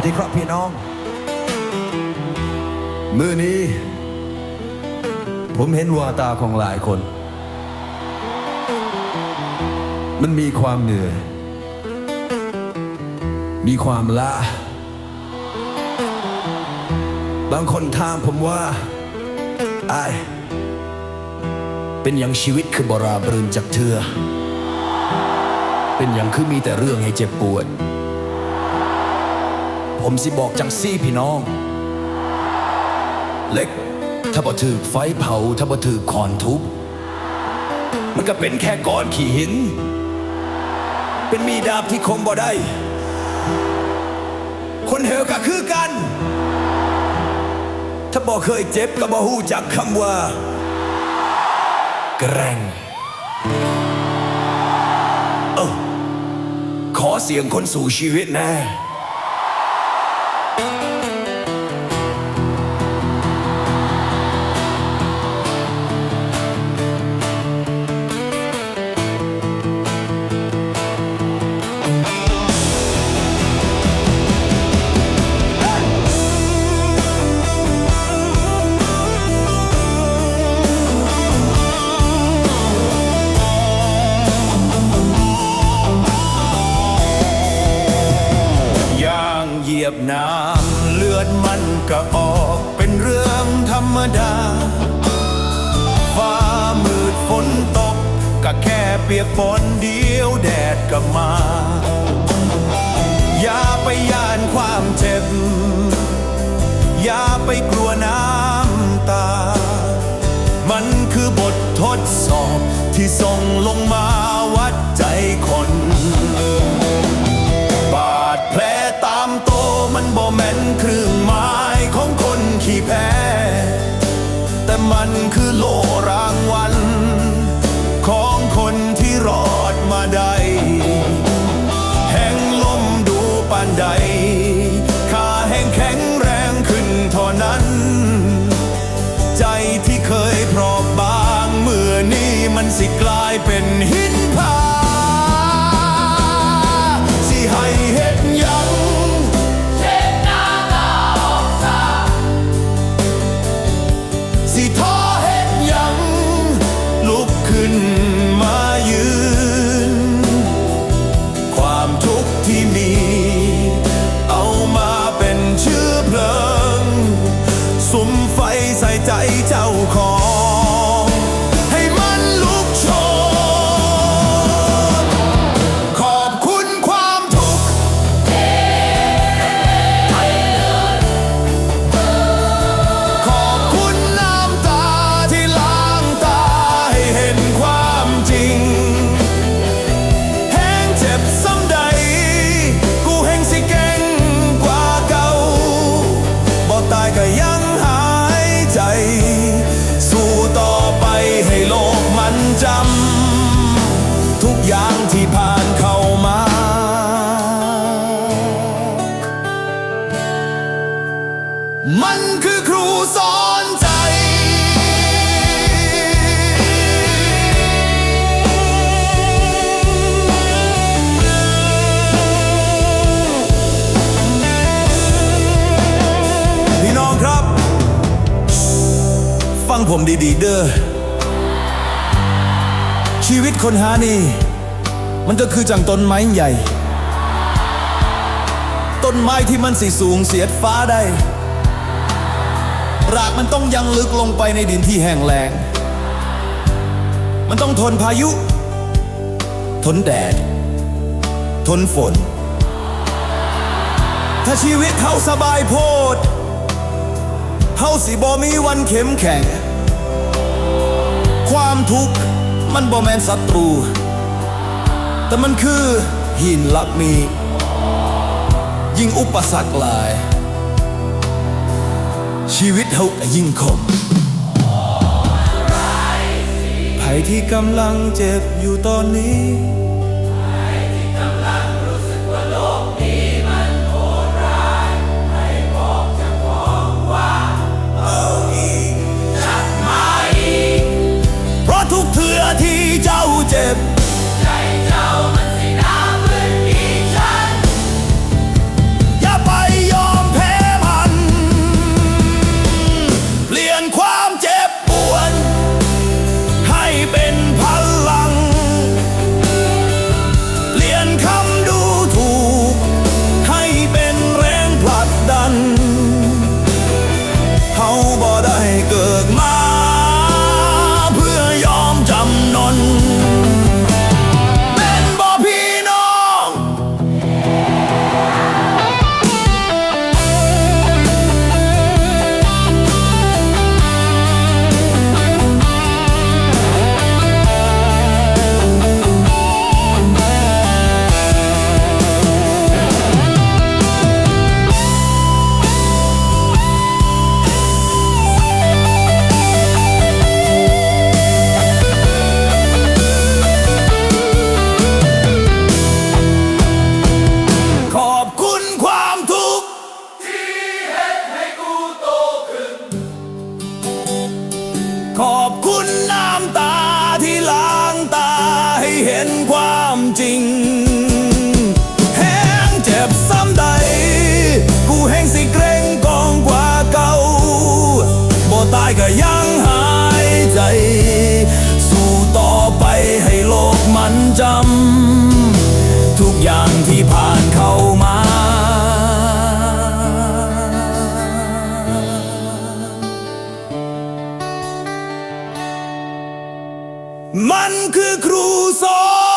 วัสดีครับพี่น้อง มือนี้ ผมเห็นวาตาของหลายคน มันมีความเหนื่อย มีความล้าบางคนถามผมว่าไอายเป็นอย่างชีวิตคือบราบรืนจากเธอ เป็นอย่างคือมีแต่เรื่องให้เจ็บปวด ผมสิบอกจังซี่พี่น้อง เล็ก ถ้าบ่ถือไฟเผา ถ้าบ่ถือคอนทุบ มันก็เป็นแค่ก้อนขี้หิน เป็นมีดาบที่คมบ่ได้ คนเหวก็คือกัน ถ้าบ่เคยเจ็บก็บ่ฮู้จักคำว่า แกร่งเออขอเสียงคนสู่ชีวิตแน่ ยียบน้ำเลือดมันก็ออกเป็นเรื่องธรรมดา ฟ้ามืดฝนตกก็แค่เปียกฝนเดียวแดดก็มา คนที่รอดมาได้ แห่งลมดูปานใดขาแห่งแข็งแรงขึ้นเท่านั้น ใจที่เคยพรอบบางเมื่อนี้มันสิกลายเป็นหิน เมันคือครูสอนใจพี่น้องครับฟังผมดีๆเด้อ ชีวิตคนหานี่ มันก็คือจังต้นไม้ใหญ่ ต้นไม้ที่มันสีสูงเสียดฟ้าได้ รากมันต้องยังลึกลงไปในดินที่แห้งแล้ง มันต้องทนพายุ ทนแดด ทนฝน ถ้าชีวิตเขาสบายโพดเขาสิบอมีวันเข้มแข็ง ความทุกข์มันบ่แมนศัตรู แต่มันคือหินลักมี ยิ่งอุปสรรคหลาย ชีวิตเขาก็ยิ่งคมภัยที่กำลังเจ็บอยู่ตอนนี้เพราะทุกเถื่อที่เจ้าเจ็บ ขอบคุณน้ำตาที่ล้างตาให้เห็นความจริง คือครูสอน